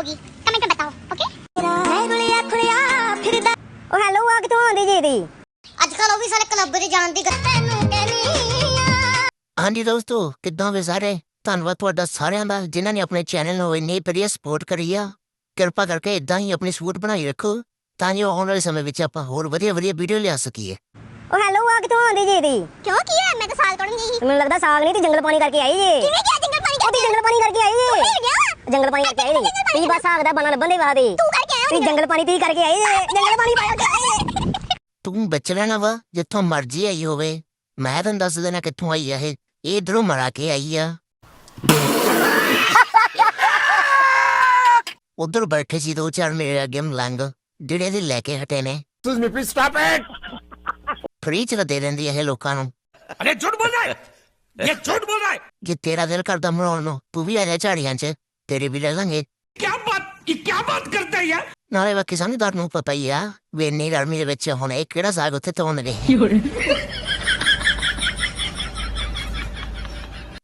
ਹੋਗੀ ਕਮੈਂਟ ਵਿੱਚ ਬਤਾਓ ਓਕੇ ਉਹ ਹੈਲੋ ਆ ਕਿਥੋਂ ਆਉਂਦੀ ਜੀ ਦੀ ਅੱਜ ਕੱਲ ਉਹ ਵੀ ਸਾਰੇ ਕਲੱਬ ਦੇ ਜਾਣ ਦੀ ਗੱਲ ਤੈਨੂੰ ਕਹਿੰਦੀ ਹਾਂਜੀ ਦੋਸਤੋ ਕਿੱਦਾਂ ਵੇ ਸਾਰੇ ਧੰਨਵਾਦ ਤੁਹਾਡਾ ਸਾਰਿਆਂ ਦਾ ਜਿਨ੍ਹਾਂ ਨੇ ਆਪਣੇ ਚੈਨਲ ਨੂੰ ਇੰਨੀ ਵਧੀਆ ਸਪੋਰਟ ਕਰੀ ਆ ਕਿਰਪਾ ਕਰਕੇ ਇਦਾਂ ਹੀ ਆਪਣੀ ਸਪੋਰਟ ਬਣਾਈ ਰੱਖੋ ਤਾਂ ਜੋ ਆਉਣ ਵਾਲੇ ਸਮੇਂ ਵਿੱਚ ਆਪਾਂ ਹੋਰ ਵਧੀਆ ਵਧੀਆ ਵੀਡੀਓ ਲਿਆ ਸਕੀਏ ਉਹ ਹੈਲੋ ਆ ਕਿਥੋਂ ਆਉਂਦੀ ਜੀ ਦੀ ਕਿਉਂ ਕੀ ਹੈ ਮੈਂ ਤਾਂ ਸਾਗ ਤੋੜਨ ਗਈ ਮੈਨੂੰ ਲੱਗਦਾ ਸਾਗ ਨਹੀਂ ਤੇ ਜੰਗਲ ਪਾਣੀ ਕਰਕੇ ਆਈ ਜੀ ਕਿਵੇਂ ਗਿਆ ਜੰਗਲ ਪਾਣੀ ਕਰਕੇ ਜੰਗਲ ਪਾਣੀ ਕਰਕੇ ਜੰਗਲ ਪਾਣੀ ਕਰਕੇ ਆਏ ਨੇ ਤੀ ਬਸ ਆਖਦਾ ਬਣਾ ਲੱਭਣ ਦੇ ਵਾਦੇ ਤੂੰ ਕਰਕੇ ਆਇਆ ਤੀ ਜੰਗਲ ਪਾਣੀ ਤੀ ਕਰਕੇ ਆਏ ਜੰਗਲ ਪਾਣੀ ਪਾਇਆ ਕੇ ਤੂੰ ਬਚਣਾ ਨਾ ਵਾ ਜਿੱਥੋਂ ਮਰਜ਼ੀ ਆਈ ਹੋਵੇ। ਮੈਂ ਤਾਂ ਦੱਸ ਦੇਣਾ ਕਿੱਥੋਂ ਆਈ ਆ ਇਹ। ਇਧਰੋਂ ਮਰਾ ਕੇ ਆਈ ਆ। ਉਧਰ ਬੈਠੇ ਸੀ ਦੋ ਚਾਰ ਮੇਰੇ ਅੱਗੇ ਮਲੰਗ ਜਿਹੜੇ ਦੇ ਲੈ ਕੇ ਹਟੇ ਨੇ। Excuse me please stop it free ਚ ਦੇ ਦਿੰਦੀ ਇਹ ਲੋਕਾਂ ਨੂੰ। ਅਰੇ ਝੂਠ ਬੋਲ ਰਿਹਾ ਹੈ! ਇਹ ਝੂਠ ਬੋਲ ਰਿਹਾ ਹੈ! ਕਿ ਤੇਰਾ ਦਿਲ ਕਰਦਾ ਮਰਾਉਣ ਨੂੰ ਤੂੰ ਵੀ ਆ ਝਾੜੀਆਂ 'ਚ। ਤੇਰੀ ਵੀ ਲੈ ਲਾਂਗੇ ਕੀ ਬਾਤ ਇਹ ਕੀ ਬਾਤ ਕਰਦਾ ਯਾਰ? ਨਾਲੇ ਬਾਕੀ ਸਾਨੂੰ ਡਰ ਨੂੰ ਪਤਾ ਹੀ ਆ ਵੀ ਇੰਨੀ ਵਿੱਚ ਹੁਣ ਇਹ ਕਿਹੜਾ ਸਾਗ ਉੱਥੇ ਧੋਣ ਦੇ।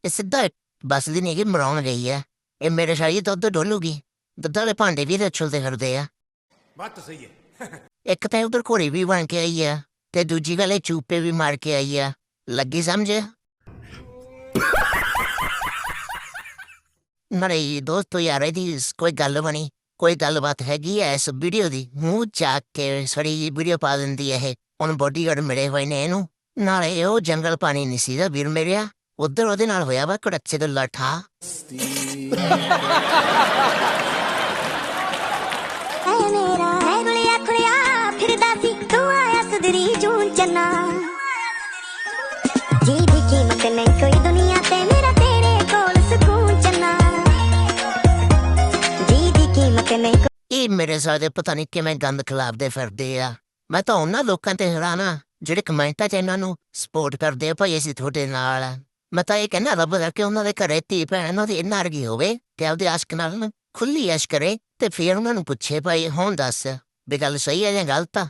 ਇਹ ਸਿੱਧਾ ਬਸ ਦੀ ਨਹੀਂ ਕਿ ਮਰਾਉਣ ਰਹੀ ਹੈ। ਇਹ ਮੇਰੇ ਸ਼ਾਇਦ ਦੁੱਧ ਡੋਲੂਗੀ। ਦੁੱਧ ਦੇ ਭਾਂਡੇ ਵੀ ਰਚਲਦੇ ਕਰਦੇ ਆ। ਬਾਤ ਤਾਂ ਸਹੀ ਹੈ। ਇੱਕ ਤਾਂ ਉਧਰ ਘੋੜੀ ਵੀ ਬਣ ਕੇ ਆਈ ਆ ਤੇ ਦੂਜੀ ਗੱਲ ਇਹ ਚੂਪੇ ਵੀ ਮਾਰ ਕੇ ਆਈ ਆ। ਲੱਗੀ ਸਮਝ? ਨਹੀਂ ਦੋਸਤੋ ਯਾਰ ਇਹਦੀ ਕੋਈ ਗੱਲ ਬਣੀ ਕੋਈ ਗੱਲਬਾਤ ਹੈਗੀ ਐ ਇਸ ਵੀਡੀਓ ਦੀ। ਮੂੰਹ ਚੱਕ ਕੇ ਸੜੀ ਵੀਡੀਓ ਪਾ ਦਿੰਦੀ ਇਹ। ਉਹਨ ਬੋਡੀਗਾਰਡ ਮਿਲੇ ਹੋਏ ਨੇ ਇਹਨੂੰ। ਨਾਲੇ ਉਹ ਜੰਗਲ ਪਾਣੀ ਨਹੀਂ ਸੀ ਦਾ ਵੀਰ ਮੇਰਿਆ। ਉਧਰ ਉਹਦੇ ਨਾਲ ਹੋਇਆ ਵਾ ਕੜੱਚੇ ਦਾ ਲਾਠਾ। ਐ ਮੇਰਾ ਐ ਗੁਲਿਆ ਖੁਲਿਆ ਫਿਰਦਾ ਸੀ। ਤੂੰ ਆਇਆ ਸੁਧਰੀ ਜੂਨ ਚੰਨਾ। ਜੀ ਇਹ ਮੇਰੇ ਸਾਰੇ ਪਤਾ ਨਹੀਂ ਕਿਵੇਂ ਗੰਦ ਖਿਲਾਫਦੇ ਫਿਰਦੇ ਆ ਮੈਂ ਤਾਂ ਉਹਨਾਂ ਲੋਕਾਂ ਤੇ ਹੈਰਾਨਾ ਜਿਹੜੇ ਕਮੈਂਟਾਂ 'ਚ ਇਹਨਾਂ ਨੂੰ ਸਪੋਰਟ ਕਰਦੇ ਆ ਭਾਈ ਅਸੀਂ ਤੁਹਾਡੇ ਨਾਲ ਆ। ਮੈਂ ਤਾਂ ਇਹ ਕਹਿੰਦਾ ਰੱਬ ਦਾ ਕਿ ਉਹਨਾਂ ਦੇ ਘਰੇ ਧੀ ਭੈਣ ਉਹਨਾਂ ਦੀ ਇੰਨਾ ਅਰਗੀ ਹੋਵੇ ਕਿ ਆਪਦੇ ਆਸ਼ਕ ਨਾਲ ਖੁੱਲੀ ਐਸ਼ ਕਰੇ ਤੇ ਫਿਰ ਉਹਨਾਂ ਨੂੰ ਪੁੱਛੇ ਭਾਈ ਹੁਣ ਦੱਸ ਵੀ ਗੱਲ ਸਹੀ ਹੈ ਜਾਂ ਗਲਤ ਆ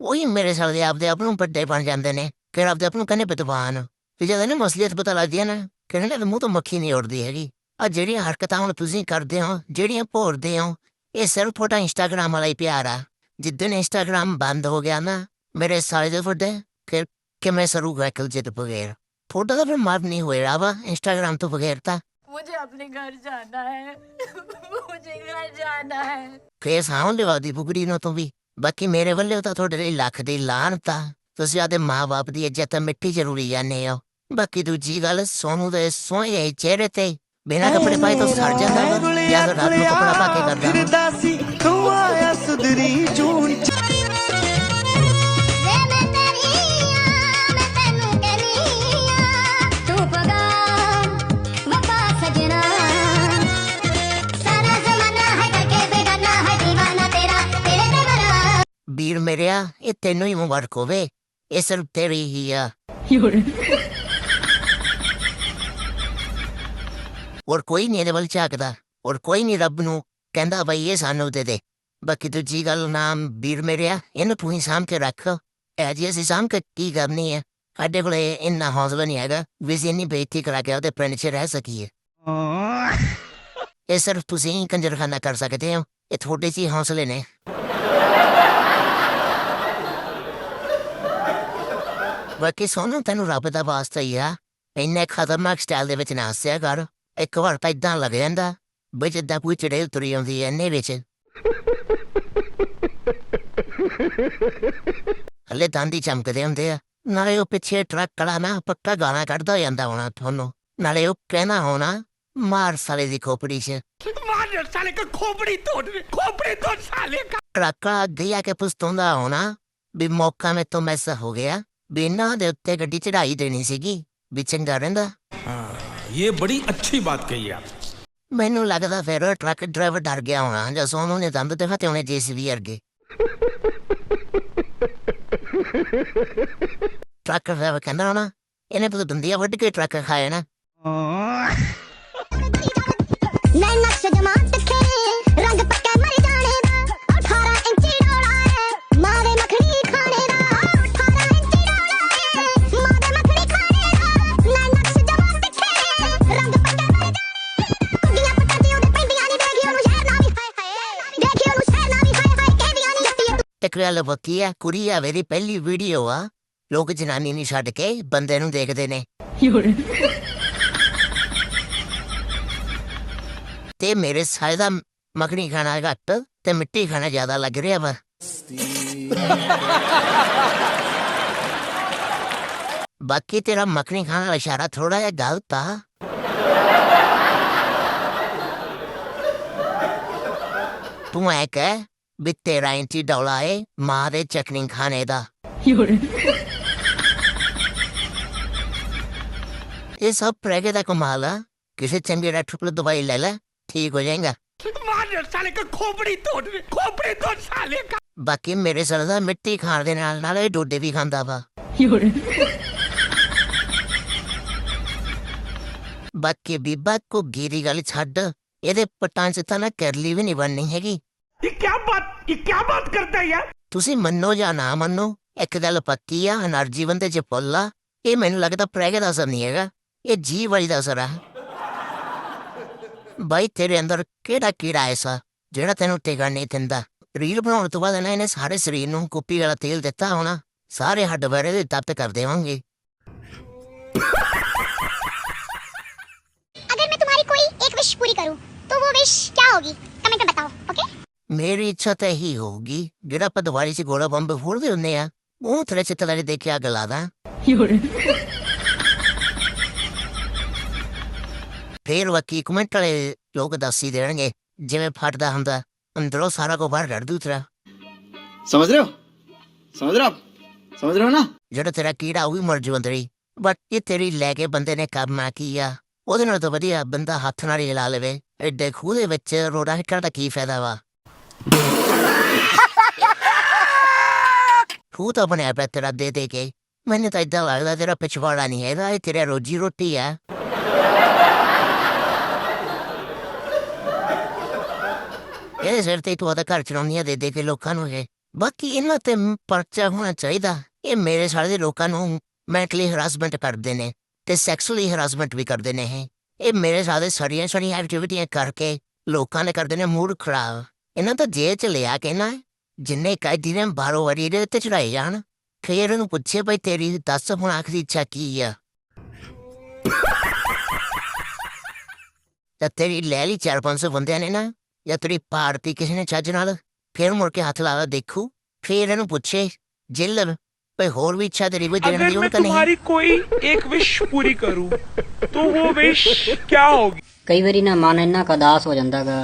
ਉਹੀ ਮੇਰੇ ਸਾਲੇ ਆਪਦੇ ਆਪ ਨੂੰ ਵੱਡੇ ਬਣ ਜਾਂਦੇ ਨੇ ਕਿ ਆਪਦੇ ਆਪ ਨੂੰ ਕਹਿੰਦੇ ਵਿਦਵਾਨ ਤੇ ਜਦੋਂ ਇਹਨੂੰ ਮਸਲੀਅਤ ਪਤਾ ਲੱਗਦੀ ਹੈ ਨਾ ਕਿ ਇਹਨਾਂ ਦੇ ਮੂੰਹ ਤੋਂ ਮੱਖੀ ਨਹੀਂ ਉੜਦੀ ਹੈਗੀ ਆ ਜਿਹੜੀਆਂ ਹਰਕਤਾਂ ਹੁਣ ਤੁਸੀਂ ਕਰਦੇ ਹੋ ਜਿਹੜੀਆਂ ਭੋਰਦੇ ਹੋ ਇਹ ਸਿਰਫ ਤੁਹਾਡਾ ਇੰਸਟਾਗ੍ਰਾਮ ਵਾਲਾ ਹੀ ਪਿਆਰ ਆ ਜਿੱਦਣ ਇੰਸਟਾਗ੍ਰਾਮ ਬੰਦ ਹੋ ਗਿਆ ਨਾ ਮੇਰੇ ਸਾਰੇ ਦੇ ਵੱਡੇ ਕਿ ਕਿ ਮੈਂ ਸਰੂਗਾ ਕਲ ਜਿੱਦ ਬਗੈਰ ਫੋਟੋ ਦਾ ਫਿਰ ਮਾਰ ਨਹੀਂ ਹੋਇਆ ਵਾ ਇੰਸਟਾਗ੍ਰਾਮ ਤੋਂ ਬਗੈਰ ਤਾਂ मुझे अपने घर जाना है मुझे घर जाना है ਫੇਰ ਸਾਉਂ ਲਿਵਾਦੀ ਬੁਗੜੀ ਨੂੰ ਤੂੰ ਵੀ ਬਾਕੀ ਮੇਰੇ ਵੱਲੋਂ ਤਾਂ ਤੁਹਾਡੇ ਲਈ ਲੱਖ ਦੀ ਲਾਹਨਤ ਆ ਤੁਸੀਂ ਆਦੇ ਮਾਂ-ਬਾਪ ਦੀ ਇੱਜ਼ਤ ਮਿੱਟੀ ਜ਼ਰੂਰੀ ਜਾਣੇ ਹੋ ਬਾਕੀ ਦੂਜੀ ਗੱਲ ਸੋਨੂ ਦੇ ਸੋਹਣੇ ਚਿਹਰੇ ਤੇ ਬਿਨਾਂ ਕੱਪੜੇ ਪਾਏ ਤਾਂ ਸੜ ਜਾਂਦਾ ਵਾ ਜਾਂ ਰਾਤ ਨੂੰ ਕੱਪੜਾ ਪਾ ਕੇ ਕਰਦਾ। ਫਿਰਦਾ ਸੀ ਤੂੰ ਆਇਆ ਸੁਧਰੀ ਜੂਨ ਚ। ਵੇ ਮੈਂ ਤੇਰੀ ਆ ਮੈਂ ਤੈਨੂੰ ਕਹਿਨੀ ਆ ਤੂੰ ਪਗਾ ਵਫਾ ਸਜਣਾ। ਸਾਰਾ ਜ਼ਮਾਨਾ ਹੈ ਕਰਕੇ ਬੇਗਾਨਾ ਹੈ دیਵਾਨਾ ਤੇਰਾ ਤੇਰੇ ਤੇ ਮਰਾ ਵੀਰ ਮੇਰਿਆ ਇਹ ਤੈਨੂੰ ਹੀ ਮੁਬਾਰਕ ਹੋਵੇ ਇਹ ਸਿਰਫ ਤੇਰੀ ਹੀ ਆ। ਔਰ ਕੋਈ ਨਹੀਂ ਇਹਦੇ ਵੱਲ ਝਾਕਦਾ, ਔਰ ਕੋਈ ਨਹੀਂ ਰੱਬ ਨੂੰ ਕਹਿੰਦਾ ਬਈ ਇਹ ਸਾਨੂੰ ਦੇ ਦੇ। ਬਾਕੀ ਦੂਜੀ ਗੱਲ ਨਾਮ ਵੀਰ ਮੇਰਿਆ ਇਹਨੂੰ ਤੂੰ ਹੀ ਸਾਂਭ ਕੇ ਰੱਖ। ਇਹ ਜੀ ਅਸੀਂ ਸਾਂਭ ਕੇ ਕੀ ਕਰਨੀ ਹੈ ਸਾਡੇ ਕੋਲੇ ਇੰਨਾ ਹੌਸਲਾ ਨਹੀਂ ਹੈਗਾ ਵੀ ਅਸੀਂ ਇੰਨੀ ਬੇਇੱਜ਼ਤੀ ਕਰਾ ਕੇ ਉਹਦੇ ਪਿੰਡ 'ਚ ਰਹਿ ਸਕੀਏ। ਇਹ ਸਿਰਫ ਤੁਸੀਂ ਹੀ ਕੰਜਰਖਾਨਾ ਕਰ ਸਕਦੇ ਹੋ, ਇਹ ਤੁਹਾਡੇ 'ਚ ਹੀ ਹੌਸਲੇ ਨੇ। ਬਾਕੀ ਸੋਨੂੰ ਤੈਨੂੰ ਰੱਬ ਦਾ ਵਾਸਤਾ ਹੀ ਆ, ਇੰਨੇ ਖਤਰਨਾਕ ਸਟਾਈਲ ਦੇ ਵਿੱਚ ਨਾ ਹੱਸਿਆ ਕਰ। ਇੱਕ ਵਾਰ ਤਾਂ ਇਦਾਂ ਲੱਗ ਜਾਂਦਾ ਬਈ ਜਿੱਦਾਂ ਕੋਈ ਚੜੇਲ ਤੁਰੀ ਆਉਂਦੀ ਐ ਇੰਨੇ ਵਿੱਚ ਹਲੇ ਦੰਦੀ ਚਮਕਦੇ ਹੁੰਦੇ ਆ ਨਾਲੇ ਉਹ ਪਿੱਛੇ ਟਰੱਕ ਕਲਾ ਨਾ ਪੱਕਾ ਗਾਣਾ ਕੱਢਦਾ ਜਾਂਦਾ ਹੋਣਾ ਤੁਹਾਨੂੰ ਨਾਲੇ ਉਹ ਕਹਿਣਾ ਹੋਣਾ ਮਾਰ ਸਾਲੇ ਦੀ ਖੋਪੜੀ 'ਚ ਮਾਰ ਸਾਲੇ ਕਾ ਖੋਪੜੀ ਤੋੜ ਖੋਪੜੀ ਤੋੜ ਸਾਲੇ ਕਾ ਟਰੱਕਾ ਗਿਆ ਕੇ ਪੁਸਤੋਂਦਾ ਹੋਣਾ ਵੀ ਮੌਕਾ ਮੇ ਤੋਂ ਮੈਸਾ ਹੋ ਗਿਆ ਬਿਨਾਂ ਦੇ ਉੱਤੇ ਗੱਡੀ ਚੜਾਈ ਦੇਣੀ ਸੀਗੀ ਵੀ ਚੰਗਾ ਰਹਿੰਦਾ ਇਹ ਬੜੀ ਅੱਛੀ ਬਾਤ ਕਹੀ ਆ ਮੈਨੂੰ ਲੱਗਦਾ ਫਿਰ ਉਹ ਟਰੱਕ ਡਰਾਈਵਰ ਡਰ ਗਿਆ ਹੋਣਾ ਜਾਂ ਸੋਨੂੰ ਨੇ ਦੰਦ ਤੇ ਫਤੇ ਹੋਣੇ ਵੀ ਅਰਗੇ ਟਰੱਕ ਡਰਾਈਵਰ ਕਹਿੰਦਾ ਹੋਣਾ ਇਹਨੇ ਤਾਂ ਦੰਦੀਆਂ ਵੱਢ ਕੇ ਟਰੱਕ ਖਾਇਆ ਨਾ ਬੱਕਰੇ ਵਾਲਾ ਆ ਕੁੜੀ ਆ ਮੇਰੀ ਪਹਿਲੀ ਵੀਡੀਓ ਆ। ਲੋਕ ਜਨਾਨੀ ਨਹੀਂ ਛੱਡ ਕੇ ਬੰਦੇ ਨੂੰ ਦੇਖਦੇ ਨੇ। ਤੇ ਮੇਰੇ ਸਾਲੇ ਦਾ ਮੱਖਣੀ ਖਾਣਾ ਘੱਟ ਤੇ ਮਿੱਟੀ ਖਾਣਾ ਜ਼ਿਆਦਾ ਲੱਗ ਰਿਹਾ ਵਾ। ਬਾਕੀ ਤੇਰਾ ਮੱਖਣੀ ਖਾਣ ਦਾ ਇਸ਼ਾਰਾ ਥੋੜਾ ਜਿਹਾ ਗਲਤ ਆ। ਤੂੰ ਐ ਕਹਿ ਵੀ ਤੇਰਾ ਇੰਚੀ ਡੌਲਾ ਮਾਂ ਦੇ ਚਟਨੀ ਖਾਣੇ ਦਾ ਇਹ ਸਭ ਪ੍ਰੈਗੇ ਦਾ ਕਮਾਲ ਆ ਕਿਸੇ ਚੰਗੇ ਡਾਕਟਰ ਕੋਲ ਦਵਾਈ ਲੈ ਲੈ ਠੀਕ ਹੋ ਜਾਏਗਾ ਮਾਰ ਸਾਲੇ ਕੋ ਖੋਪੜੀ ਤੋੜ ਦੇ ਖੋਪੜੀ ਤੋੜ ਸਾਲੇ ਕਾ ਬਾਕੀ ਮੇਰੇ ਸਰ ਦਾ ਮਿੱਟੀ ਖਾਣ ਦੇ ਨਾਲ ਨਾਲ ਇਹ ਡੋਡੇ ਵੀ ਖਾਂਦਾ ਵਾ ਬਾਕੀ ਬੀਬਾ ਕੋ ਗੀਰੀ ਗੱਲ ਛੱਡ ਇਹਦੇ ਪਟਾਂ ਚ ਤਾਂ ਨਾ ਕਰਲੀ ਵੀ ਨਹੀਂ ਬਣਨੀ ਹੈਗੀ ਇਹ ਕੀ ਬਾਤ ਇਹ ਕੀ ਬਾਤ ਕਰਦਾ ਯਾਰ? ਤੁਸੀਂ ਮੰਨੋ ਜਾਂ ਨਾ ਮੰਨੋ ਇੱਕ ਗੱਲ ਪੱਕੀ ਆ ਅਨਰਜੀਵਨ ਤੇ ਚਪੋਲਾ ਇਹ ਮੈਨੂੰ ਲੱਗਦਾ ਪ੍ਰੈਗ ਦਾ ਅਸਰ ਨਹੀਂ ਹੈਗਾ ਇਹ ਜੀਵ ਵਾਲੀ ਦਾ ਅਸਰ ਆ। ਬਾਈ ਤੇਰੇ ਅੰਦਰ ਕਿਹੜਾ ਕੀੜਾ ਐਸਾ ਜਿਹੜਾ ਤੈਨੂੰ ਟਿਕਣ ਨਹੀਂ ਦਿੰਦਾ? ਰੀਲ ਬਣਾਉਣ ਤੋਂ ਬਾਅਦ ਇਹਨੇ ਸਾਰੇ ਸਰੀਰ ਨੂੰ ਕੁੱਪੀ ਵਾਲਾ ਤੇਲ ਦਿੱਤਾ ਹੋਣਾ ਸਾਰੇ ਹੱਡ ਬਰੇ ਦੇ ਤੱਤ ਕਰ ਦੇਵਾਂਗੇ। अगर मैं तुम्हारी कोई एक विश पूरी करूं तो वो विश क्या होगी कमेंट में बताओ ओके ਮੇਰੀ ਇੱਛਾ ਤਾਂ ਇਹੀ ਹੋਊਗੀ ਜਿਹੜਾ ਆਪਾਂ ਦੀਵਾਲੀ 'ਚ ਗੋਲਾ ਬੰਬ ਫੋੜਦੇ ਹੁੰਦੇ ਆ ਉਹ ਥੋੜੇ ਚਿੱਤਲਾਰੇ ਕੇ ਗਲਾ ਦਾ। ਫੇਰ ਵਕੀ ਕਮੈਂਟ ਵਾਲੇ ਲੋਕ ਦੱਸੀ ਦੇਣਗੇ ਜਿਵੇਂ ਫਟਦਾ ਹੁੰਦਾ ਅੰਦਰੋਂ ਸਾਰਾ ਕੋ ਬਾਹਰ ਕੱਢ ਦੂਤਰਾ ਸਮਝ ਰਹੇ ਹੋ? ਸਮਝ ਰਹੇ ਹੋ? ਸਮਝ ਰਹੇ ਹੋ ਨਾ? ਜਿਹੜਾ ਤੇਰਾ ਕੀੜਾ ਉਹ ਵੀ ਮਰ ਜੂ ਅੰਦਰੀ ਬਟ ਇਹ ਤੇਰੀ ਲੈ ਕੇ ਬੰਦੇ ਨੇ ਕੰਮ ਆ ਕੀ ਆ? ਉਹਦੇ ਨਾਲ ਤਾਂ ਵਧੀਆ ਬੰਦਾ ਹੱਥ ਨਾਲ ਹੀ ਲਾ ਲਵੇ। ਐਡੇ ਖੂਹ ਦੇ ਵਿੱਚ ਰੋੜਾ ਹਿੱਟਣ ਦਾ ਕੀ ਫਾਇਦਾ ਵਾ? ਖੂਹ ਤਾਂ ਬਣਿਆ ਪਿਆ ਤੇਰਾ ਦੇ ਦੇ ਕੇ ਮੈਨੂੰ ਤਾਂ ਇਦਾਂ ਲੱਗਦਾ ਤੇਰਾ ਪਿਛਵਾੜਾ ਨਹੀਂ ਹੈਗਾ ਇਹ ਤੇਰਾ ਰੋਜੀ ਰੋਟੀ ਆ ਇਹ ਸਿਰ ਤੇ ਤੂੰ ਆਦਾ ਘਰ ਚਲਾਉਂਦੀਆਂ ਦੇ ਦੇ ਕੇ ਲੋਕਾਂ ਨੂੰ ਇਹ ਬਾਕੀ ਇਹਨਾਂ ਤੇ ਪਰਚਾ ਹੋਣਾ ਚਾਹੀਦਾ ਇਹ ਮੇਰੇ ਸਾਰੇ ਲੋਕਾਂ ਨੂੰ ਮੈਂਟਲੀ ਹਰਾਸਮੈਂਟ ਕਰਦੇ ਨੇ ਤੇ ਸੈਕਸੁਅਲੀ ਹਰਾਸਮੈਂਟ ਵੀ ਕਰਦੇ ਨੇ ਇਹ ਇਹ ਮੇਰੇ ਸਾਰੇ ਸਾਰੀਆਂ ਸਾਰੀਆਂ ਐਕਟੀਵਿਟੀਆਂ ਕਰਕੇ ਲੋਕਾਂ ਨੇ ਕਰਦੇ ਨੇ ਮੂਡ ਖਰਾਬ ਇਹਨਾਂ ਤਾਂ ਜੇਲ੍ਹ ਚ ਲਿਆ ਕੇ ਨਾ ਜਿੰਨੇ ਕੈਦੀ ਨੇ ਬਾਰੋ ਵਾਰੀ ਦੇ ਉੱਤੇ ਚੜਾਏ ਜਾਣ ਫੇਰ ਇਹਨੂੰ ਪੁੱਛੇ ਬਈ ਤੇਰੀ ਦੱਸ ਹੁਣ ਆਖਰੀ ਇੱਛਾ ਕੀ ਆ ਤਾਂ ਤੇਰੀ ਲੈ ਲਈ ਚਾਰ ਪੰਜ ਸੌ ਬੰਦਿਆਂ ਨੇ ਨਾ ਜਾਂ ਤੇਰੀ ਪਾਰਟੀ ਕਿਸੇ ਨੇ ਚੱਜ ਨਾਲ ਫੇਰ ਮੁੜ ਕੇ ਹੱਥ ਲਾਵਾ ਦੇਖੂ ਫੇਰ ਇਹਨੂੰ ਪੁੱਛੇ ਜਿੱਲ ਭਈ ਹੋਰ ਵੀ ਇੱਛਾ ਤੇਰੀ ਕੋਈ ਦੇਣ अगर ਦੀ ਉਹ मैं ਤਾਂ ਨਹੀਂ तुम्हारी कोई एक विश पूरी करूं तो वो विश क्या होगी ਕਈ ਵਾਰੀ ਨਾ ਮਨ ਇੰਨਾ ਕੁ ਉਦਾਸ ਹੋ ਜਾਂਦਾਗਾ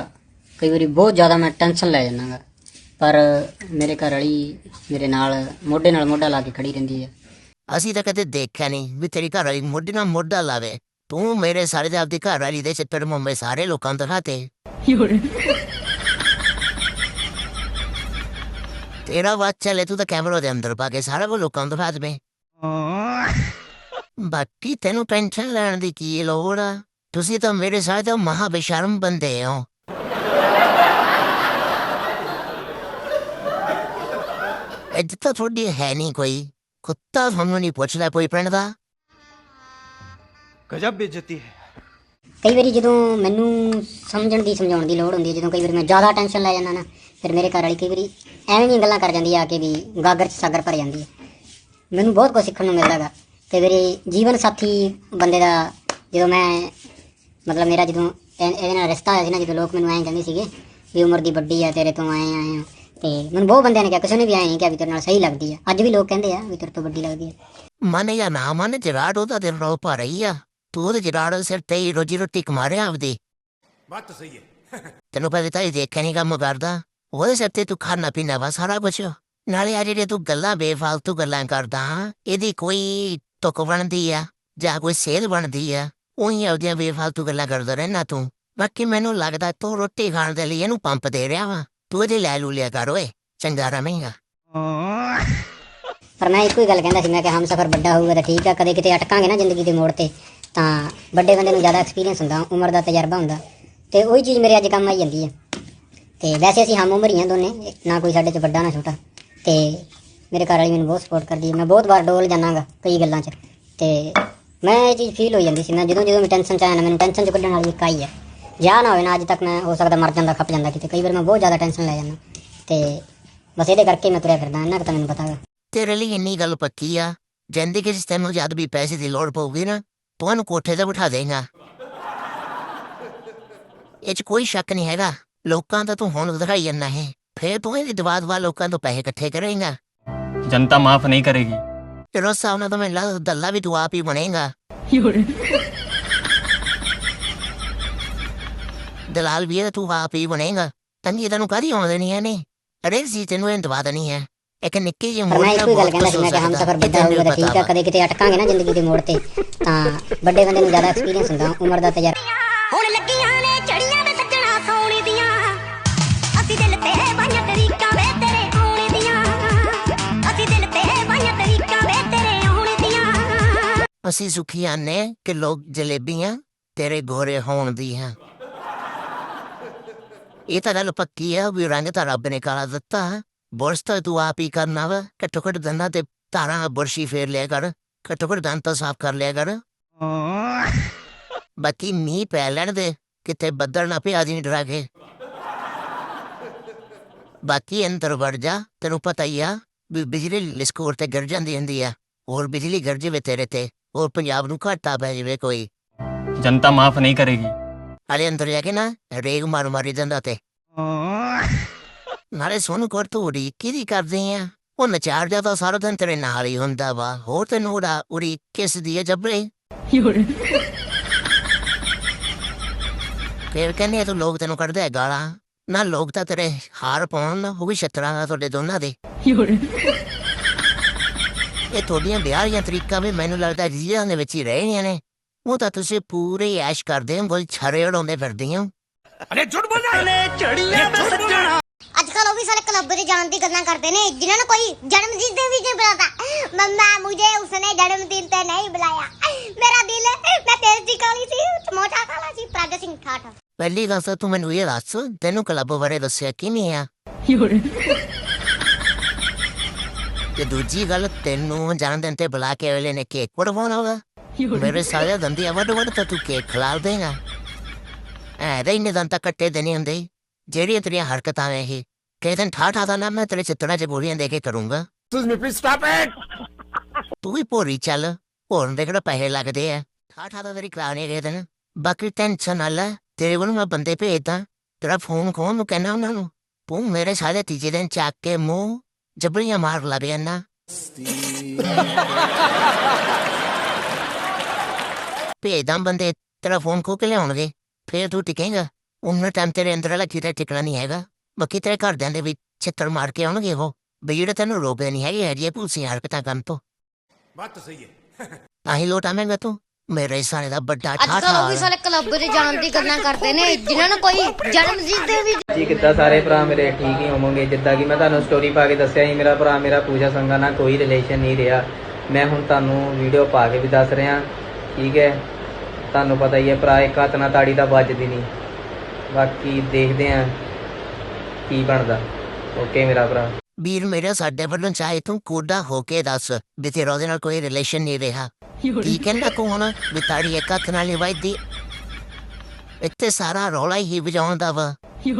ਕਈ ਵਾਰੀ ਬਹੁਤ ਜ਼ਿਆਦਾ ਮੈਂ ਟੈਨਸ਼ਨ ਲੈ ਜਾਂਦਾਗਾ। ਪਰ ਮੇਰੇ ਘਰ ਵਾਲੀ ਮੇਰੇ ਨਾਲ, ਮੋਢੇ ਨਾਲ ਮੋਢਾ ਲਾ ਕੇ ਖੜੀ ਰਹਿੰਦੀ ਹੈ ਅਸੀਂ ਤਾਂ ਕਦੇ ਦੇਖਿਆ ਨਹੀਂ ਵੀ ਤੇਰੀ ਘਰ ਵਾਲੀ ਮੋਢੇ ਨਾਲ ਮੋਢਾ ਲਾਵੇ। ਤੂੰ ਮੇਰੇ ਸਾਰੇ ਦੇ ਆਪਦੀ ਘਰ ਵਾਲੀ ਦੇ ਚੱਪੜ ਮੁੰਬਈ ਸਾਰੇ ਲੋਕਾਂ ਤੋਂ। ਦਿਖਾਤੇ ਤੇਰਾ ਬਾਤ ਚੱਲੇ, ਤੂੰ ਤਾਂ ਕੈਮਰਾ ਦੇ ਅੰਦਰ ਪਾ ਕੇ ਸਾਰਾ ਕੋ ਲੋਕਾਂ ਨੂੰ ਦਿਖਾ ਦੇਵੇਂ। ਬਾਕੀ ਤੈਨੂੰ ਟੈਨਸ਼ਨ ਲੈਣ ਦੀ ਕੀ ਲੋੜ ਆ? ਤੁਸੀਂ ਤਾਂ ਮੇਰੇ ਸਾਥ ਮਹਾ ਬੇਸ਼ਰਮ ਬੰਦੇ ਹੋ। ਅੱਜ ਤਾਂ ਤੁਹਾਡੀ ਹੈ ਨਹੀਂ ਕੋਈ ਕੁੱਤਾ ਤੁਹਾਨੂੰ ਨਹੀਂ ਪੁੱਛਦਾ ਕੋਈ ਪਿੰਡ ਦਾ ਗਜਬ ਬੇਇੱਜ਼ਤੀ ਹੈ ਕਈ ਵਾਰੀ ਜਦੋਂ ਮੈਨੂੰ ਸਮਝਣ ਦੀ ਸਮਝਾਉਣ ਦੀ ਲੋੜ ਹੁੰਦੀ ਹੈ ਜਦੋਂ ਕਈ ਵਾਰੀ ਮੈਂ ਜ਼ਿਆਦਾ ਟੈਨਸ਼ਨ ਲੈ ਜਾਂਦਾ ਨਾ ਫਿਰ ਮੇਰੇ ਘਰ ਵਾਲੀ ਕਈ ਵਾਰੀ ਐਵੇਂ ਦੀਆਂ ਗੱਲਾਂ ਕਰ ਜਾਂਦੀ ਆ ਕਿ ਵੀ ਗਾਗਰ ਚ ਸਾਗਰ ਭਰ ਜਾਂਦੀ ਹੈ ਮੈਨੂੰ ਬਹੁਤ ਕੁਝ ਸਿੱਖਣ ਨੂੰ ਮਿਲਦਾਗਾ ਤੇ ਮੇਰੇ ਜੀਵਨ ਸਾਥੀ ਬੰਦੇ ਦਾ ਜਦੋਂ ਮੈਂ ਮਤਲਬ ਮੇਰਾ ਜਦੋਂ ਇਹਦੇ ਨਾਲ ਰਿਸ਼ਤਾ ਹੋਇਆ ਸੀ ਨਾ ਜਦੋਂ ਲੋਕ ਮੈਨੂੰ ਐਂ ਕਹਿੰਦੇ ਸੀਗੇ ਵੀ ਉਮਰ ਦੀ ਵੱਡੀ ਆ ਤੇਰੇ ਤੋਂ ਐਂ ਆਏ ਆ ਤੇ ਮੈਨੂੰ ਬਹੁਤ ਬੰਦਿਆਂ ਨੇ ਕਿਹਾ ਕਿਸੇ ਨੇ ਵੀ ਆਏ ਨਹੀਂ ਕਿ ਵੀ ਤੇਰੇ ਨਾਲ ਸਹੀ ਲੱਗਦੀ ਆ। ਅੱਜ ਵੀ ਲੋਕ ਕਹਿੰਦੇ ਆ ਵੀ ਤੇਰੇ ਤੋਂ ਵੱਡੀ ਲੱਗਦੀ ਆ। ਮਨ ਜਾਂ ਨਾ ਮਨ ਜਰਾੜ ਉਹਦਾ ਤੇ ਰੋ ਪਾ ਰਹੀ ਆ। ਤੂੰ ਉਹਦੇ ਜਰਾੜ ਸਿਰ ਤੇ ਰੋਜੀ ਰੋਟੀ ਕਮਾ ਰਿਹਾ ਆਪਦੀ। ਬਾਤ ਸਹੀ ਹੈ। ਤੈਨੂੰ ਪਤਾ ਤਾਂ ਇਹ ਦੇਖਿਆ ਨਹੀਂ ਕੰਮ ਕਰਦਾ। ਉਹਦੇ ਸਿਰ ਤੇ ਤੂੰ ਖਾਣਾ ਪੀਣਾ ਵਾ ਸਾਰਾ ਕੁਝ ਨਾਲੇ ਆ ਜਿਹੜੇ ਤੂੰ ਗੱਲਾਂ ਬੇਫਾਲਤੂ ਗੱਲਾਂ ਕਰਦਾ ਇਹਦੀ ਕੋਈ ਤੁਕ ਬਣਦੀ ਆ ਜਾਂ ਕੋਈ ਸੇਧ ਬਣਦੀ ਆ। ਉਹੀ ਆਉਂਦੀਆਂ ਬੇਫਾਲਤੂ ਗੱਲਾਂ ਕਰਦਾ ਰਹਿਣਾ ਤੂੰ। ਬਾਕੀ ਮੈਨੂੰ ਲੱਗਦਾ ਤੂੰ ਰੋਟੀ ਖਾਣ ਦੇ ਲਈ ਇਹਨੂੰ ਪੰਪ ਦੇ ਰਿਹਾ ਵਾ। ਤੂੰ ਲੈ ਲੂ ਲਿਆ ਕਰ ਓਏ ਚੰਗਾ ਰਵੇਂਗਾ ਪਰ ਮੈਂ ਇੱਕੋ ਹੀ ਗੱਲ ਕਹਿੰਦਾ ਸੀ, ਮੈਂ ਕਿ ਹਮਸਫਰ ਵੱਡਾ ਹੋਊਗਾ ਤਾਂ ਠੀਕ ਆ, ਕਦੇ ਕਿਤੇ ਅਟਕਾਂਗੇ ਨਾ ਜ਼ਿੰਦਗੀ ਦੇ ਮੋੜ ਤੇ, ਤਾਂ ਵੱਡੇ ਬੰਦੇ ਨੂੰ ਜ਼ਿਆਦਾ ਐਕਸਪੀਰੀਅੰਸ ਹੁੰਦਾ, ਉਮਰ ਦਾ ਤਜਰਬਾ ਹੁੰਦਾ, ਤੇ ਉਹੀ ਚੀਜ਼ ਮੇਰੇ ਅੱਜ ਕੰਮ ਆਈ ਜਾਂਦੀ ਹੈ ਤੇ ਵੈਸੇ ਅਸੀਂ ਹਮ ਉਮਰ ਹੀ ਹਾਂ ਦੋਨੇ, ਨਾ ਕੋਈ ਸਾਡੇ 'ਚ ਵੱਡਾ ਨਾ ਛੋਟਾ, ਤੇ ਮੇਰੇ ਘਰ ਵਾਲੀ ਮੈਨੂੰ ਬਹੁਤ ਸਪੋਰਟ ਕਰਦੀ ਹੈ ਮੈਂ ਬਹੁਤ ਵਾਰ ਡੋਲ ਜਾਣਾਗਾ ਕਈ ਗੱਲਾਂ 'ਚ, ਤੇ ਮੈਂ ਇਹ ਚੀਜ਼ ਫੀਲ ਹੋ ਜਾਂਦੀ ਸੀ, ਮੈਂ ਜਦੋਂ ਜਦੋਂ ਮੈਂ ਟੈਨਸ਼ਨ 'ਚ ਆਇਆ ਨਾ, ਮੈਨੂੰ ਟੈਨਸ਼ਨ 'ਚ ਕੱਢਣ ਵਾਲੀ ਇੱਕ ਆਈ ਹੈ ਜਾ ਨਾ ਹੋਵੇ ਨਾ ਅੱਜ ਤੱਕ ਮੈਂ ਹੋ ਸਕਦਾ ਮਰ ਜਾਂਦਾ ਖੱਪ ਜਾਂਦਾ ਕਿਤੇ। ਕਈ ਵਾਰ ਮੈਂ ਬਹੁਤ ਜ਼ਿਆਦਾ ਟੈਨਸ਼ਨ ਲੈ ਜਾਂਦਾ। ਤੇ ਬਸ ਇਹਦੇ ਕਰਕੇ ਮੈਂ ਤੁਰਿਆ ਫਿਰਦਾ ਇੰਨਾ ਕੁ ਤਾਂ ਪਤਾ ਹੈ ਤੇਰੇ ਲਈ ਇੰਨੀ ਗੱਲ ਪੱਕੀ ਆ। ਜ਼ਿੰਦਗੀ 'ਚ ਤੈਨੂੰ ਜਦ ਵੀ ਪੈਸੇ ਦੀ ਲੋੜ ਪਊਗੀ ਨਾ ਤੁਹਾਨੂੰ ਕੋਠੇ ਤੇ ਬਿਠਾ ਦੇਗਾ। ਇਹ 'ਚ ਕੋਈ ਸ਼ੱਕ ਨਹੀਂ ਹੈਗਾ। ਲੋਕਾਂ ਦਾ ਤੂੰ ਹੁਣ ਦਿਖਾਈ ਜਾਂਦਾ ਹੈ। ਫੇਰ ਤੂੰ ਇਹਦੀ ਦਵਾਦ ਵਾਲ ਲੋਕਾਂ ਤੋਂ ਪੈਸੇ ਇਕੱਠੇ ਕਰੇਗਾ। ਜਨਤਾ ਮਾਫ ਨਹੀਂ ਕਰੇਗੀ। ਤੇਰਾ ਸਾਹਮਣੇ ਤਾਂ ਮੈਂ ਲਾ ਵੀ ਤੂੰ ਆਪ ਹੀ ਬਣੇਗਾ। ਦਲਾਲ ਵੀ ਹੈ ਤੂੰ ਆਪ ਹੀ ਬਣੇਗਾ। ਤੰਗੀ ਤੈਨੂੰ ਕਾਦੀ ਆਉਂਦੇ ਨਹੀਂ ਹੈ ਨਹੀਂ ਅਰੇ ਜੀ ਤੈਨੂੰ ਇਹ ਦਵਾ ਦੇਣੀ ਹੈ ਇੱਕ ਨਿੱਕੀ ਜਿਹੀ ਪਰ ਮੈਂ ਇੱਕੋ ਹੀ ਗੱਲ ਕਹਿੰਦਾ ਸੀ ਮੈਂ ਕਿ ਹਮ ਸਫਰ ਵੱਡਾ ਹੋਊਗਾ ਤਾਂ ਠੀਕ ਆ ਕਦੇ ਕਿਤੇ ਅਟਕਾਂਗੇ ਨਾ ਜ਼ਿੰਦਗੀ ਦੇ ਮੋੜ ਤੇ ਤਾਂ ਵੱਡੇ ਬੰਦੇ ਨੂੰ ਜ਼ਿਆਦਾ ਐਕਸਪੀਰੀਅੰਸ ਹੁੰਦਾ ਉਮਰ ਦਾ ਤਜਰਬਾ ਹੁਣ ਲੱਗੀਆਂ ਨੇ ਚੜੀਆਂ ਵੇ ਸੱਜਣਾ ਸੋਣੀ ਦੀਆਂ। ਅਸੀਂ ਦਿਲ ਤੇ ਬਾਈਆਂ ਤਰੀਕਾਂ ਵੇ ਤੇਰੇ ਆਉਣ ਦੀਆਂ। ਅਸੀਂ ਦਿਲ ਤੇ ਬਾਈਆਂ ਤਰੀਕਾਂ ਵੇ ਤੇਰੇ ਆਉਣ ਦੀਆਂ। ਅਸੀਂ ਸੁਖੀ ਆਨੇ ਕਿ ਲੋਕ ਜਲੇਬੀਆਂ ਤੇਰੇ ਗੋਰੇ ਹੋਣ ਦੀ ඒතරල පක්කිය විරංග තරබ්බන කලදත්තා බොස්ත තුවාපී කරනාව කටකොට දන්න තෙ තරහ බොර්ෂී ෆේර්ලය කර කටකොට දන්ත සාප් කරලය කර බති මී පෑල්ලනද කිතෙ බද්දරන අපේ අදිනිට රගේ बाकी अंतर बढ़ जा तेन पता बिजली स्कोर ते गिर जाती होंगी है और बिजली गिर जाए तेरे ते और पंजाब नु घाटा पै जाए कोई जनता माफ नहीं करेगी ਜਾ ਕੇ ਨਾ ਰੇਗ ਮਾਰ ਮਾਰੀ ਜਾਂਦਾ ਤੇ ਨਾਲੇ ਸੋਨੂੰ ਕੋਰ ਤੂੰ ਉਡੀ ਕਿਹਦੀ ਕਰਦੇ ਆ ਉਹ ਨਚਾਰ ਜਾ ਤਾਂ ਸਾਰਾ ਦਿਨ ਤੇਰੇ ਨਾਲ ਹੀ ਹੁੰਦਾ ਵਾ ਹੋਰ ਤੈਨੂੰ ਉਡਾ ਉਡੀ ਕਿਸ ਦੀ ਹੈ ਜਬਰੇ ਫਿਰ ਕਹਿੰਦੇ ਆ ਤੂੰ ਲੋਕ ਤੈਨੂੰ ਕੱਢਦੇ ਆ ਗਾਲਾਂ ਨਾ ਲੋਕ ਤਾਂ ਤੇਰੇ ਹਾਰ ਪਾਉਣ ਨਾ ਉਹ ਵੀ ਛਤਰਾਂ ਦਾ ਤੁਹਾਡੇ ਦੋਨਾਂ ਦੇ ਇਹ ਤੁਹਾਡੀਆਂ ਵਿਆਹ ਦੀਆਂ ਤਰੀਕਾਂ ਵੀ ਮੈਨੂੰ ਲੱਗਦਾ ਰੀਲਾਂ ਦੇ ਵਿੱਚ ਹੀ ਰਹਿਣੀਆਂ ਨੇ ਉਹ ਤਾਂ ਤੁਸੀਂ ਪੂਰੇ ਐਸ਼ ਕਰਦੇ ਹੋ ਬੋਲ ਛਰੇ ਉਡਾਉਂਦੇ ਫਿਰਦੇ ਹੋ। ਅੱਜ ਕੱਲ ਉਹ ਵੀ ਸਾਰੇ ਕਲੱਬ 'ਚ ਜਾਣ ਦੀ ਗੱਲਾਂ ਕਰਦੇ ਨੇ। ਜਿਨ੍ਹਾਂ ਨੂੰ ਕੋਈ ਜਨਮ ਦਿਨ ਤੇ ਵੀ ਨਹੀਂ ਬੁਲਾਤਾ ਮੰਮਾ ਮੁਝੇ ਉਸਨੇ ਜਨਮ ਦਿਨ ਤੇ ਨਹੀਂ ਬੁਲਾਇਆ। ਮੇਰਾ ਦਿਲ ਮੈਂ ਤੇਜ਼ ਦੀ ਕਾਲੀ ਸੀ ਸਮੋਸਾ ਕਾਲਾ ਸੀ ਪ੍ਰਾਗ ਸਿੰਘ ਠਾਠ। ਪਹਿਲੀ ਗੱਲ ਤਾਂ ਤੂੰ ਮੈਨੂੰ ਇਹ ਦੱਸ ਤੈਨੂੰ ਕਲੱਬ ਬਾਰੇ ਦੱਸਿਆ ਕਿਵੇਂ ਆ? ਤੇ ਦੂਜੀ ਗੱਲ ਤੈਨੂੰ ਜਨਮ ਦਿਨ ਤੇ ਬੁਲਾ ਕੇ ਅਗਲੇ ਨੇ ਕੇਕ ਕਟਵਾਉਣਾ ਹੋਗਾ ਮੇਰੇ ਸਾਰੇ ਦੰਦੀ ਵੱਡ ਵੱਡ ਤਾਂ ਤੂੰ ਕੇਕ ਖਿਲਾ ਦੇਗਾ ਐ ਦੇ ਇੰਨੇ ਦੰਦ ਤਾਂ ਕੱਟੇ ਦੇ ਨਹੀਂ ਹੁੰਦੇ ਜਿਹੜੀਆਂ ਤੇਰੀਆਂ ਹਰਕਤਾਂ ਨੇ ਇਹ ਕਿਸੇ ਦਿਨ ਠਾਠਾ ਦਾ ਨਾ ਮੈਂ ਤੇਰੇ ਚਿੱਤਰਾਂ 'ਚ ਗੋਲੀਆਂ ਦੇ ਕੇ ਕਰੂੰਗਾ ਤੂੰ ਵੀ ਭੋਰੀ ਚੱਲ ਹੋਰ ਦੇ ਕਿਹੜਾ ਪੈਸੇ ਲੱਗਦੇ ਆ ਠਾਠਾ ਦਾ ਤੇਰੀ ਕਰਾਉਣੀ ਕਿਸੇ ਦਿਨ ਬਾਕੀ ਟੈਨਸ਼ਨ ਨਾ ਲੈ ਤੇਰੇ ਕੋਲ ਮੈਂ ਬੰਦੇ ਭੇਜਦਾ ਤੇਰਾ ਫੋਨ ਖੋਣ ਨੂੰ ਕਹਿਣਾ ਉਹਨਾਂ ਨੂੰ ਤੂੰ ਮੇਰੇ ਸਾਰੇ ਤੀਜੇ ਦਿਨ ਚੱਕ ਕੇ ਮੂੰਹ ਜਬਰੀਆਂ ਮਾਰ ਲਵੇ ਨਾ ਭੇਜਦਾ ਬੰਦੇ ਤੇਰਾ ਫੋਨ ਖੋ ਕੇ ਲਿਆਉਣਗੇ। ਫੇਰ ਤੂੰ ਟਿਕੇਂਗਾ। ਉਹਨਾਂ ਟਾਈਮ ਤੇਰੇ ਅੰਦਰ ਵਾਲਾ ਕਿਤੇ ਟਿਕਣਾ ਨਹੀਂ ਹੈਗਾ। ਬਾਕੀ ਤੇਰੇ ਘਰਦਿਆਂ ਦੇ ਵੀ ਛਿੱਤਰ ਮਾਰ ਕੇ ਆਉਣਗੇ ਉਹ। ਵੀ ਜਿਹੜੇ ਤੈਨੂੰ ਰੋਕਦੇ ਨਹੀਂ ਹੈਗੇ ਹਜੇ ਭੂਸੀਆਂ ਹਰਕਤਾਂ ਕਰਨ ਤੋਂ। ਬਾਤ ਤਾਂ ਸਹੀ ਹੈ। ਤਾਂ ਹੀ ਲੋਟ ਆਵੇਂਗਾ ਤੂੰ। ਮੇਰੇ ਸਾਰੇ ਦਾ ਵੱਡਾ ਅੱਜ ਕੱਲ ਉਹ ਵੀ ਸਾਰੇ ਕਲੱਬ 'ਚ ਜਾਣ ਦੀ ਗੱਲਾਂ ਕਰਦੇ ਨੇ। ਜਿਨ੍ਹਾਂ ਨੂੰ ਕੋਈ ਜਨਮ ਤੇ ਵੀ ਜੀ ਕਿੱਦਾਂ ਸਾਰੇ ਭਰਾ ਮੇਰੇ ਠੀਕ ਹੀ ਹੋਵੋਗੇ? ਜਿੱਦਾਂ ਕਿ ਮੈਂ ਤੁਹਾਨੂੰ ਸਟੋਰੀ ਪਾ ਕੇ ਦੱਸਿਆ ਸੀ ਮੇਰਾ ਭਰਾ ਮੇਰਾ ਪੂਜਾ ਸੰਗਾ ਨਾਲ ਕੋਈ ਰਿਲੇਸ਼ਨ ਨਹੀਂ ਰਿਹਾ। ਮੈਂ ਹੁਣ ਤੁਹਾਨੂੰ ਵੀਡੀਓ ਪਾ ਕੇ ਵੀ ਦੱਸ ਰਿਹਾ। ਠੀਕ ਹੈ। ਤੁਹਾਨੂੰ ਪਤਾ ਹੀ ਹੈ ਭਰਾ ਇੱਕ ਹੱਥ ਨਾਲ ਤਾੜੀ ਤਾਂ ਵੱਜਦੀ ਨਹੀਂ। ਬਾਕੀ ਦੇਖਦੇ ਆਂ ਕੀ ਬਣਦਾ। ਓਕੇ ਮੇਰਾ ਭਰਾ। ਵੀਰ ਮੇਰਾ ਸਾਡੇ ਵੱਲੋਂ ਚਾਹੇ ਤੂੰ ਕੋਡਾ ਹੋ ਕੇ ਦੱਸ ਵੀ ਤੇਰਾ ਉਹਦੇ ਨਾਲ ਕੋਈ ਰਿਲੇਸ਼ਨ ਨਹੀਂ ਰਿਹਾ। ਕੀ ਕਹਿੰਦਾ ਕੌਣ ਵੀ ਤਾੜੀ ਇੱਕ ਹੱਥ ਨਾਲ ਹੀ ਵੱਜਦੀ? ਇੱਥੇ ਸਾਰਾ ਰੌਲਾ ਹੀ ਵਜਾਉਂਦਾ ਵਾ।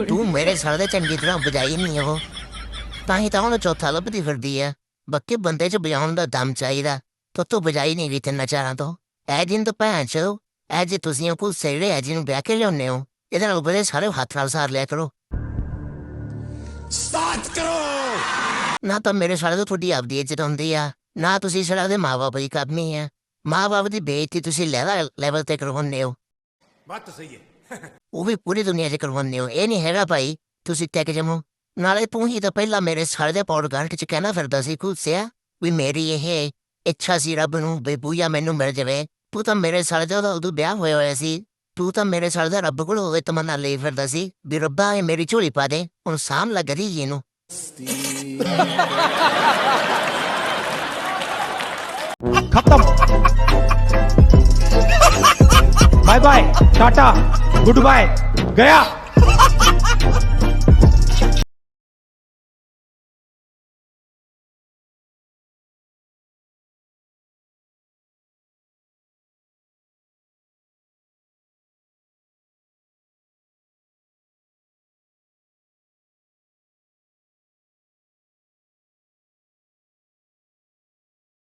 ਤੂੰ ਮੇਰੇ ਸਰ ਦੇ ਚੰਗੀ ਤਰ੍ਹਾਂ ਵਜਾਈ ਨਹੀਂ ਉਹ। ਤਾਂ ਹੀ ਤਾਂ ਉਹਨੂੰ ਚੌਥਾ ਲੱਭਦੀ ਫਿਰਦੀ ਆ। ਬੱਕੇ ਬੰਦੇ 'ਚ ਵਜਾਉਣ ਦਾ ਦਮ ਚਾਹੀਦਾ। ਤੋ ਤੂੰ ਵਜਾਈ ਨਹੀਂ ਰਹੀ ਤੇ ਨਚਾਰਾਂ ਤੋਂ। ਐ ਦਿਨ ਤਾਂ ਭੈਣ ਚੋ ਐ ਜੇ ਤੁਸੀਂ ਕੋਲ ਸੇੜੇ ਐ ਜਿਹਨੂੰ ਵਿਆਹ ਕੇ ਲਿਆਉਂਦੇ ਹੋ ਇਹਦੇ ਨਾਲ ਬੜੇ ਸਾਰੇ ਹੱਥ ਨਾਲ ਸਾਰ ਲਿਆ ਕਰੋ ਨਾ ਤਾਂ ਮੇਰੇ ਸਾਲੇ ਤੋਂ ਤੁਹਾਡੀ ਆਪਦੀ ਇੱਜ਼ਤ ਹੁੰਦੀ ਆ ਨਾ ਤੁਸੀਂ ਸਾਲੇ ਦੇ ਮਾਪੇ ਦੀ ਕਰਨੀ ਆ ਮਾਪੇ ਦੀ ਬੇਇੱਜ਼ਤੀ ਤੁਸੀਂ ਲੈਵਲ ਲੈਵਲ ਤੇ ਕਰਵਾਉਂਦੇ ਹੋ ਬਾਤ ਸਹੀ ਹੈ ਉਹ ਵੀ ਪੂਰੀ ਦੁਨੀਆ 'ਚ ਕਰਵਾਉਂਦੇ ਹੋ ਇਹ ਨਹੀਂ ਹੈਗਾ ਭਾਈ ਤੁਸੀਂ ਟੈਕ ਜਮੋ ਨਾਲੇ ਤੂੰ ਹੀ ਤਾਂ ਪਹਿਲਾਂ ਮੇਰੇ ਸਾਲੇ ਦੇ ਪੌਡਕਾਸਟ 'ਚ ਕਹਿਣਾ ਫਿਰਦਾ ਸੀ ਕੁਲਸਿਆ ਵੀ ਮੇਰੀ ਇਹ ਇੱਛਾ ਸੀ ਰੱਬ ਨੂੰ ਬਈ ਬੂਆ ਮੈਨੂੰ ਮਿਲ ਜਾਵੇ ਤੂੰ ਤਾਂ ਮੇਰੇ ਸਾਲ ਦਾ ਉਦੋਂ ਵਿਆਹ ਹੋਇਆ ਹੋਇਆ ਸੀ ਤੂੰ ਤਾਂ ਮੇਰੇ ਸਾਲ ਦਾ ਰੱਬ ਕੋਲ ਹੋਵੇ ਤਮੰਨਾ ਲਈ ਫਿਰਦਾ ਸੀ ਵੀ ਰੱਬਾ ਇਹ ਮੇਰੀ ਝੋਲੀ ਪਾ ਦੇ ਹੁਣ ਸਾਮ ਲੱਗ ਰਹੀ ਜੀ ਇਹਨੂੰ ਖਤਮ bye bye tata goodbye ਗਿਆ